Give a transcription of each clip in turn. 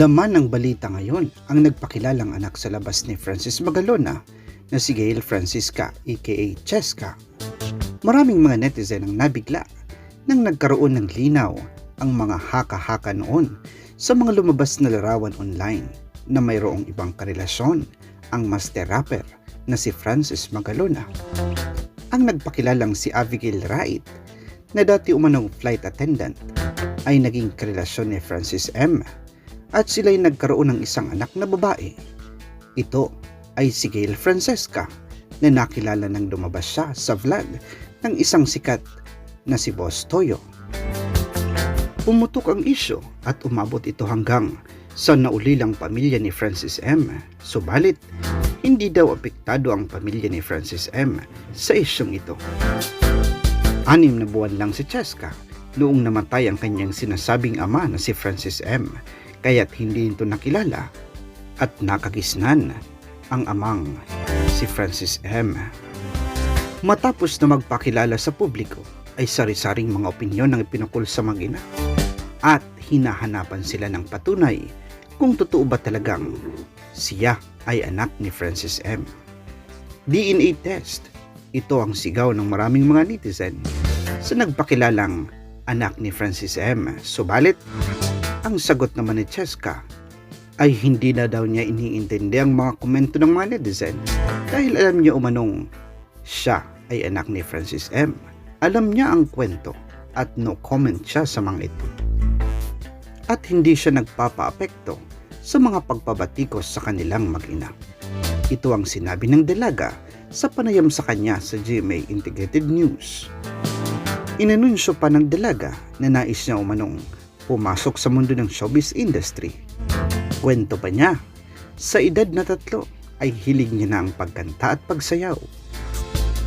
Laman ng balita ngayon ang nagpakilalang anak sa labas ni Francis Magalona na si Gail Francisca aka Cheska. Maraming mga netizen ang nabigla nang nagkaroon ng linaw ang mga haka-haka noon sa mga lumabas na larawan online na mayroong ibang karelasyon ang master rapper na si Francis Magalona. Ang nagpakilalang si Abigail Rait na dati umanong flight attendant ay naging karelasyon ni Francis M at sila'y nagkaroon ng isang anak na babae. Ito ay si Gail Francesca na nakilala nang lumabas siya sa vlog ng isang sikat na si Boss Toyo. Pumutok ang isyo at umabot ito hanggang sa naulilang pamilya ni Francis M. Subalit, hindi daw apektado ang pamilya ni Francis M. sa isyong ito. Anim na buwan lang si Cheska noong namatay ang kanyang sinasabing ama na si Francis M. Kaya't hindi ito nakilala at nakagisnan ang amang si Francis M. Matapos na magpakilala sa publiko ay sari-saring mga opinyon ang ipinukol sa mag-ina at hinahanapan sila ng patunay kung totoo ba talagang siya ay anak ni Francis M. DNA test, ito ang sigaw ng maraming mga netizen sa nagpakilalang anak ni Francis M. Subalit, ang sagot naman ni Cheska ay hindi na daw niya iniintindi ang mga komento ng mga netizen dahil alam niya umanong siya ay anak ni Francis M. Alam niya ang kwento at no comment siya sa mga ito. At hindi siya nagpapaapekto sa mga pagpabatikos sa kanilang mag-ina. Ito ang sinabi ng delaga sa panayam sa kanya sa GMA Integrated News. Inanunsyo pa ng delaga na nais niya umanong pumasok sa mundo ng showbiz industry. Kwento pa niya, sa edad na tatlo ay hilig niya na ang pagkanta at pagsayaw.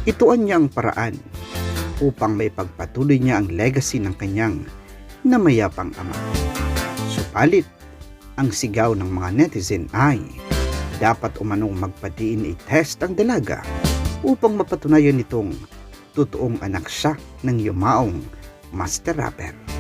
Ituan niya ang paraan upang may pagpatuloy niya ang legacy ng kanyang namayapang ama. Supalit, ang sigaw ng mga netizen ay dapat umanong magpa-DNA test ang dalaga upang mapatunayan nitong totoong anak siya ng yumaong master rapper.